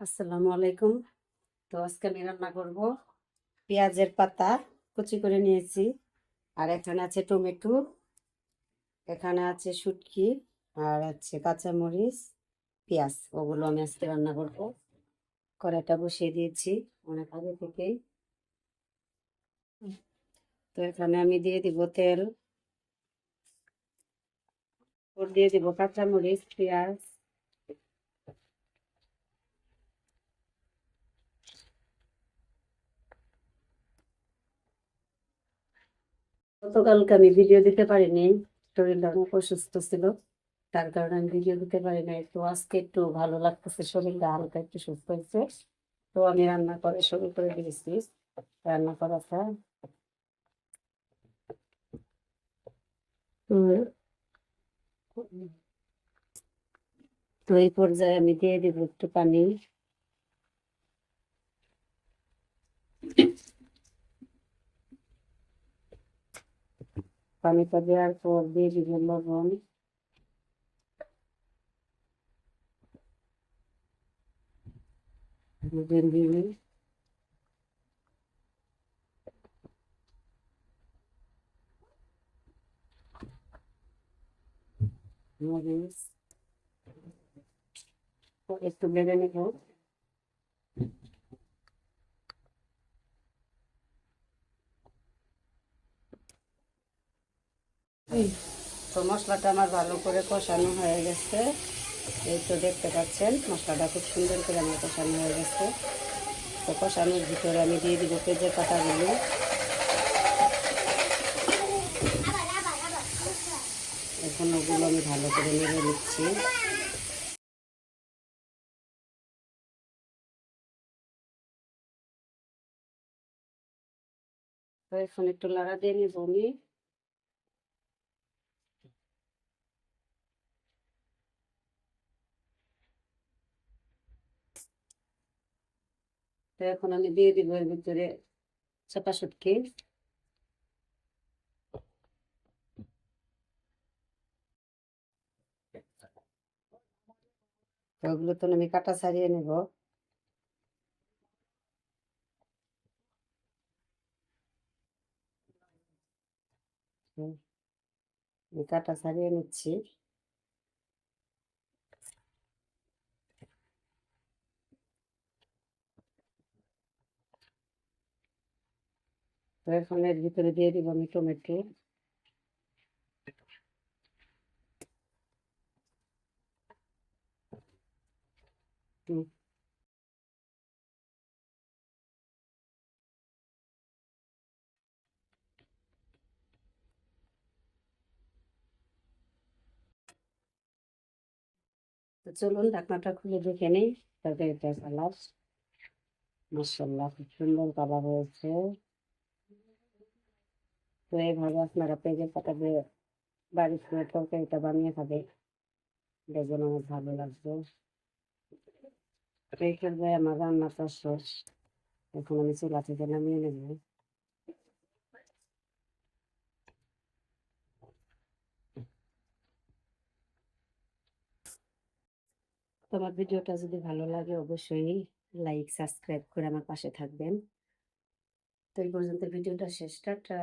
আসসালামু আলাইকুম। তো আজকে আমি রান্না করব পেঁয়াজের পাতা, কুচি করে নিয়েছি। আর এখানে আছে টমেটো, এখানে আছে শুটকি, আর আছে কাঁচামরিচ, পেঁয়াজ। ওগুলো আমি আজকে রান্না করব। কড়াইটা বসিয়ে দিয়েছি অনেক আগে থেকেই। তো এখানে আমি দিয়ে দিব তেল। ওর দিয়ে দিব কাঁচামরিচ, পেঁয়াজ গতকালকে আমি ভিডিও দিতে পারিনি। শরীরটা অনেক অসুস্থ ছিল। তার কারণে আমি ভিডিও দিতে পারি নাই তো আজকে একটু ভালো লাগতেছে শরীরটা, হালকা একটু সুস্থ হয়েছে। তো আমি রান্না করে শুরু করে দিয়েছি। রান্না করাটা তো এই পর্যায়ে আমি দিয়ে দিব একটু পানি। পানিটা দেওয়ার পর দিয়ে দিব লবণ লবণ দিব মরিচ তো মশলাটা আমার ভালো করে কষানো হয়ে গেছে। এই তো দেখতে পাচ্ছেন, মশলাটা খুব সুন্দর করে আমার কষানো হয়ে গেছে। তো কষানোর ভিতরে আমি দিয়ে দিব পেঁয়াজের পাতাগুলো। এখন ওগুলো আমি ভালো করে নেড়ে নিচ্ছি। এখন একটু লাড়া দিয়ে নিব আমি। তো এখন আমি দিয়ে দিব এর ভিতরে চাপা শুটকি তো ওগুলো তো আমি কাটা ছাড়িয়ে নেব। কাটা ছাড়িয়ে নিচ্ছি। তো ভিতরে দিয়ে দিব আমি টমেটো। চলুন ঢাকনাটা খুলে দেখে নিই। কালার মাসাল্লাহ খুব সুন্দর কালার হয়েছে। তো এইভাবে আপনারা পেঁয়াজের পাতা দিয়ে বাড়িতে তরকারিটা বানিয়ে খাবে। দেখবেন আমার ভালো লাগবে এই পর্যায়ে আমার রান্নাটা শেষ। এখন আমি চুলা থেকে নামিয়ে নেব। তোমার ভিডিওটা যদি ভালো লাগে, অবশ্যই লাইক, সাবস্ক্রাইব করে আমার পাশে থাকবেন। তো এই পর্যন্ত ভিডিওটা শেষ, টাটা।